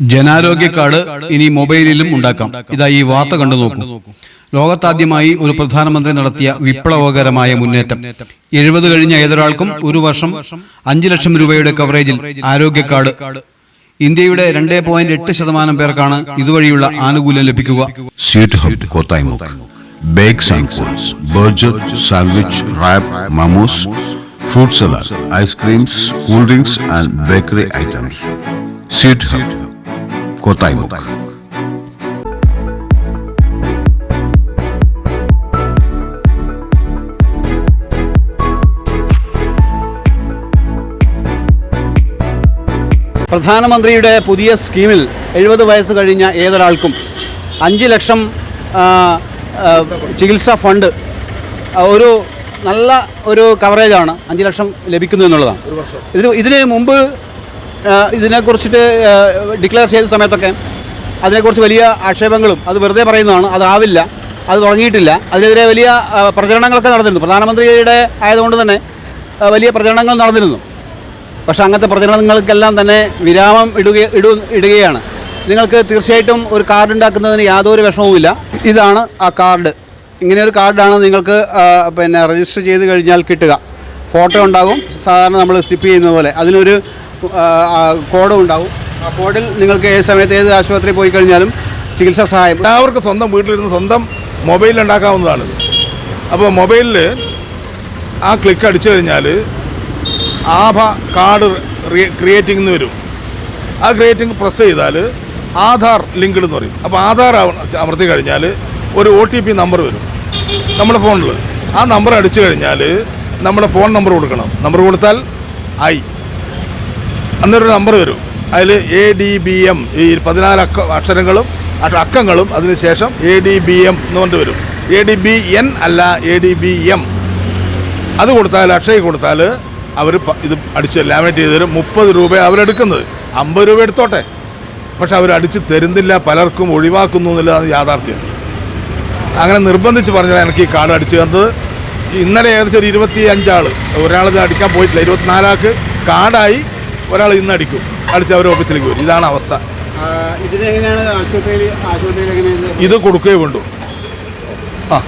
ജനാരോഗ്യ card ഇനി മൊബൈലിലും ഉണ്ടാക്കാം. ഇതാ ഈ വാർത്ത കണ്ടു നോക്കൂ. ലോകത്താദ്യമായി ഒരു പ്രധാനമന്ത്രി നടത്തിയ വിപ്ലവകരമായ മുന്നേറ്റം. എഴുപത് കഴിഞ്ഞ ഏതൊരാൾക്കും ഒരു വർഷം അഞ്ചു ലക്ഷം രൂപയുടെ കവറേജിൽ ആരോഗ്യ കാർഡ്. ഇന്ത്യയുടെ രണ്ട് പോയിന്റ് എട്ട് ശതമാനം പേർക്കാണ് ഇതുവഴിയുള്ള ആനുകൂല്യം ലഭിക്കുക. Sandwich fruit salad ice creams cool drinks and bakery items sweet hub Kothaimukku പ്രധാനമന്ത്രിയുടെ പുതിയ സ്കീമിൽ എഴുപത് വയസ്സ് കഴിഞ്ഞ ഏതൊരാൾക്കും അഞ്ച് ലക്ഷം ചികിത്സാ ഫണ്ട് ഒരു നല്ല ഒരു കവറേജാണ് അഞ്ച് ലക്ഷം ലഭിക്കുന്നു എന്നുള്ളതാണ്. ഇതിന് ഇതിന് മുമ്പ് ഇതിനെക്കുറിച്ചിട്ട് ഡിക്ലെയർ ചെയ്ത സമയത്തൊക്കെ അതിനെക്കുറിച്ച് വലിയ ആക്ഷേപങ്ങളും അത് വെറുതെ പറയുന്നതാണ്. അതാവില്ല അത് തുടങ്ങിയിട്ടില്ല. അതിനെതിരെ വലിയ പ്രചരണങ്ങളൊക്കെ നടന്നിരുന്നു. പ്രധാനമന്ത്രിയുടെ ആയതുകൊണ്ട് തന്നെ വലിയ പ്രചരണങ്ങൾ നടന്നിരുന്നു. പക്ഷേ അങ്ങനത്തെ പ്രചരണങ്ങൾക്കെല്ലാം തന്നെ വിരാമം ഇടുക ഇടു ഇടുകയാണ്. നിങ്ങൾക്ക് തീർച്ചയായിട്ടും ഒരു കാർഡ് ഉണ്ടാക്കുന്നതിന് യാതൊരു വിഷമവുമില്ല. ഇതാണ് ആ കാർഡ് ഇങ്ങനെ ഒരു കാർഡാണ് നിങ്ങൾക്ക് പിന്നെ രജിസ്റ്റർ ചെയ്ത് കഴിഞ്ഞാൽ കിട്ടുക. ഫോട്ടോ ഉണ്ടാകും. സാധാരണ നമ്മൾ സ്റ്റിപ്പ് ചെയ്യുന്ന പോലെ. അതിനൊരു കോഡും ഉണ്ടാവും. ആ കോഡിൽ നിങ്ങൾക്ക് ഏത് സമയത്ത് ഏത് ആശുപത്രിയിൽ പോയി കഴിഞ്ഞാലും ചികിത്സാ സഹായം. എല്ലാവർക്കും സ്വന്തം വീട്ടിലിരുന്ന് സ്വന്തം മൊബൈലിൽ ഉണ്ടാക്കാവുന്നതാണ്. അപ്പോൾ മൊബൈലിൽ ആ ക്ലിക്ക് അടിച്ചു കഴിഞ്ഞാൽ ആഭ കാർഡ് ക്രിയേറ്റിംഗ് എന്ന് വരും. ആ ക്രിയേറ്റിംഗ് പ്രസ് ചെയ്താൽ ആധാർ ലിങ്ക്ഡ് എന്ന് പറയും. അപ്പോൾ ആധാർ അമർത്തി കഴിഞ്ഞാൽ ഒരു ഒ ടി പി നമ്പർ വരും നമ്മുടെ ഫോണിൽ. ആ നമ്പർ അടിച്ചു കഴിഞ്ഞാൽ നമ്മുടെ ഫോൺ നമ്പർ കൊടുക്കണം. നമ്പർ കൊടുത്താൽ ഐ. അന്നൊരു നമ്പർ വരും. അതിൽ എ ഡി ബി എം ഈ പതിനാല് അക്ക അക്ഷരങ്ങളും അക്ഷ- അക്കങ്ങളും അതിനുശേഷം എ ഡി ബി എം എന്ന് പറഞ്ഞിട്ട് വരും. എ ഡി ബി എൻ അല്ല എ ഡി ബി എം അത് കൊടുത്താൽ അക്ഷയ കൊടുത്താൽ അവർ ഇത് അടിച്ച് ലാമിനേറ്റ് ചെയ്ത് തരും. മുപ്പത് രൂപ അവരെടുക്കുന്നത്. അമ്പത് രൂപ എടുത്തോട്ടെ. പക്ഷെ അവർ അടിച്ച് തരുന്നില്ല. പലർക്കും ഒഴിവാക്കുന്നു എന്നുള്ളതാണ് യാഥാർത്ഥ്യം. അങ്ങനെ നിർബന്ധിച്ച് പറഞ്ഞാൽ എനിക്ക് ഈ കാർഡ് അടിച്ചു തന്നത്. ഇന്നലെ ഏകദേശം ഒരു ഇരുപത്തി അഞ്ചാൾ ഒരാളിത് അടിക്കാൻ പോയിട്ടില്ല. ഇരുപത്തിനാലാൾക്ക് കാർഡായി ഒരാൾ ഇന്ന് അടിക്കും. അടിച്ച് അവർ ഓഫീസിലേക്ക് വരും. ഇതാണ് അവസ്ഥ. ഇത്? കൊടുക്കുകയേ വേണ്ടൂ. ആ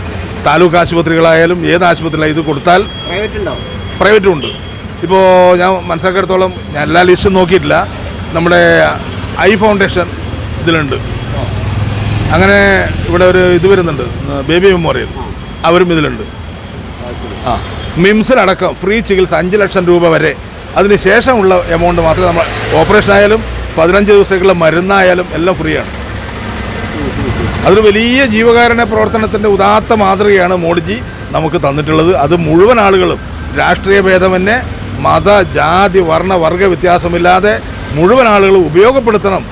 താലൂക്ക് ആശുപത്രികളായാലും ഏത് ആശുപത്രിയിലായാലും ഇത് കൊടുത്താൽ പ്രൈവറ്റും ഉണ്ട്? ഇപ്പോൾ ഞാൻ മനസ്സിലാക്കിയെടുത്തോളം ഞാൻ എല്ലാ ലിസ്റ്റും നോക്കിയിട്ടില്ല. നമ്മുടെ ഐ ഫൗണ്ടേഷൻ ഇതിലുണ്ട്. അങ്ങനെ ഇവിടെ ഒരു ഇത് വരുന്നുണ്ട്. Baby Memorial. അവരും ഇതിലുണ്ട്. ആ മിംസിലടക്കം ഫ്രീ ചികിത്സ അഞ്ച് ലക്ഷം രൂപ വരെ അതിന് ശേഷമുള്ള എമൗണ്ട് മാത്രമേ നമ്മൾ ഓപ്പറേഷൻ ആയാലും പതിനഞ്ച് ദിവസത്തേക്കുള്ള മരുന്നായാലും എല്ലാം ഫ്രീ ആണ് അതൊരു വലിയ ജീവകാരുണ്യ പ്രവർത്തനത്തിന്റെ ഉദാത്ത മാതൃകയാണ് മോഡിജി നമുക്ക് തന്നിട്ടുള്ളത്. അത് മുഴുവൻ ആളുകളും രാഷ്ട്രീയ ഭേദമന്യേ മത ജാതി വർണ വർഗ വ്യത്യാസമില്ലാതെ മുഴുവൻ ആളുകളും ഉപയോഗപ്പെടുത്തണം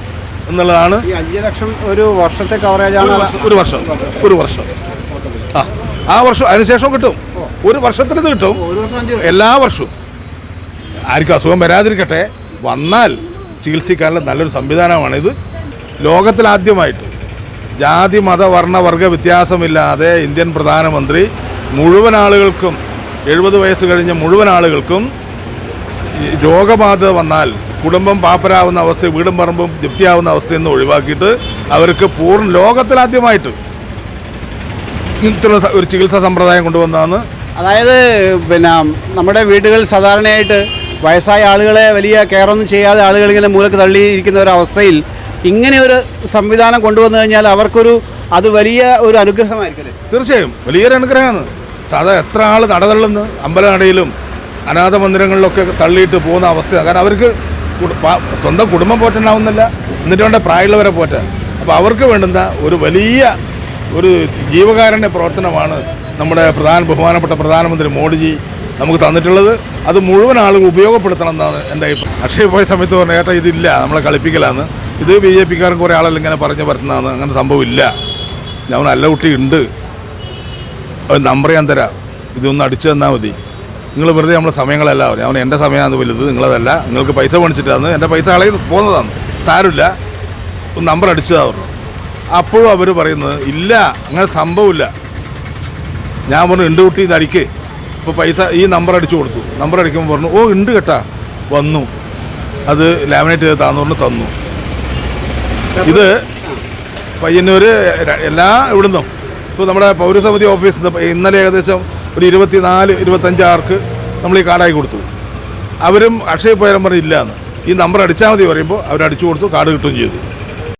എന്നുള്ളതാണ് അഞ്ച് ലക്ഷം ഒരു വർഷത്തെ കവറേജാണ് ഒരു വർഷം- ഒരു വർഷം ആ ആ വർഷം അതിനുശേഷം കിട്ടും. ഒരു വർഷത്തിനത് കിട്ടും. എല്ലാ വർഷവും. ആർക്കും അസുഖം വരാതിരിക്കട്ടെ. വന്നാൽ ചികിത്സിക്കാനുള്ള നല്ലൊരു സംവിധാനമാണിത്. ലോകത്തിലാദ്യമായിട്ട് ജാതി മത വർണ വർഗ വ്യത്യാസമില്ലാതെ ഇന്ത്യൻ പ്രധാനമന്ത്രി മുഴുവൻ ആളുകൾക്കും എഴുപത് വയസ്സ് കഴിഞ്ഞ മുഴുവൻ ആളുകൾക്കും രോഗബാധ വന്നാൽ കുടുംബം പാപ്പരാവുന്ന അവസ്ഥ വീടും പറമ്പും ജപ്തിയാവുന്ന അവസ്ഥയിൽ നിന്ന് ഒഴിവാക്കിയിട്ട് അവർക്ക് പൂർണ ലോകത്തിലാദ്യമായിട്ട് ഇങ്ങനത്തെ ഒരു ചികിത്സാ സമ്പ്രദായം കൊണ്ടുവന്നതാണ്. അതായത് പിന്നെ നമ്മുടെ വീടുകളിൽ സാധാരണയായിട്ട് വയസ്സായ ആളുകളെ വലിയ കെയറൊന്നും ചെയ്യാതെ ആളുകളിങ്ങനെ മൂലക്ക് തള്ളിയിരിക്കുന്ന അവസ്ഥയിൽ ഇങ്ങനെ ഒരു സംവിധാനം കൊണ്ടുവന്നു കഴിഞ്ഞാൽ അവർക്കൊരു അത് വലിയ ഒരു അനുഗ്രഹമായിരിക്കും തീർച്ചയായും. വലിയൊരു അനുഗ്രഹമാണ്. അത് എത്ര ആൾ നടതള്ളുന്നു അമ്പലനടയിലും അനാഥ മന്ദിരങ്ങളിലൊക്കെ തള്ളിയിട്ട് പോകുന്ന അവസ്ഥയാണ്. കാരണം അവർക്ക് സ്വന്തം കുടുംബം പോറ്റാനാവുന്നില്ല എന്നിട്ട് വേണ്ട പ്രായമുള്ളവരെ പോറ്റാൻ അപ്പോൾ അവർക്ക് വേണ്ടുന്ന ഒരു വലിയ ഒരു ജീവകാരുണ്യ പ്രവർത്തനമാണ് നമ്മുടെ പ്രധാന ബഹുമാനപ്പെട്ട പ്രധാനമന്ത്രി മോഡിജി നമുക്ക് തന്നിട്ടുള്ളത്. അത് മുഴുവൻ ആളുകൾ ഉപയോഗപ്പെടുത്തണം എന്നാണ് എന്റെ അഭിപ്രായം. അക്ഷയ പോയ സമയത്ത് പറഞ്ഞ ഏട്ടാ ഇതില്ല. നമ്മളെ കളിപ്പിക്കലാണ് ഇത് ബി ജെ പിക്കാരും കുറേ ആളെല്ലാം ഇങ്ങനെ പറഞ്ഞ് പറ്റുന്നതാണ് അങ്ങനെ സംഭവമില്ല. ഞാൻ നല്ല കുട്ടി ഉണ്ട് നമ്പർ ഞാൻ തരാം. ഇതൊന്ന് അടിച്ചു തന്നാൽ മതി. നിങ്ങൾ വെറുതെ നമ്മളെ സമയങ്ങളല്ല പറയും അവൻ എന്റെ സമയമാണ് വലുത്. നിങ്ങളതല്ല. നിങ്ങൾക്ക് പൈസ മേടിച്ചിട്ടാണ് എന്റെ പൈസ കളയിൽ പോകുന്നതാണ്. സാരമില്ല. നമ്പർ അടിച്ചതാ പറഞ്ഞു. അപ്പോഴും അവർ പറയുന്നത് ഇല്ല. അങ്ങനെ സംഭവമില്ല. ഞാൻ പറഞ്ഞു എന്റെ കുട്ടി ഇത് അടിക്കേ. ഇപ്പോൾ പൈസ ഈ നമ്പർ അടിച്ചു കൊടുത്തു. നമ്പർ അടിക്കുമ്പോൾ പറഞ്ഞു ഓ ഉണ്ട് കേട്ടാ. വന്നു. അത് ലാമിനേറ്റ് ചെയ്ത് താന്ന് പറഞ്ഞ് തന്നു. ഇത് പയ്യന്നൂർ എല്ലാ ഇവിടുന്നും. ഇപ്പോൾ നമ്മുടെ പൗരസമിതി ഓഫീസിൽ നിന്ന് ഇന്നലെ ഏകദേശം ഒരു ഇരുപത്തിനാല് ഇരുപത്തഞ്ചാർക്ക് നമ്മൾ ഈ കാർഡായി കൊടുത്തു. അവരും അക്ഷയ പോയാലും പറഞ്ഞില്ല എന്ന് ഈ നമ്പർ അടിച്ചാൽ മതി പറയുമ്പോൾ അവർ അടിച്ചു കൊടുത്തു കാർഡ് കിട്ടുകയും ചെയ്തു.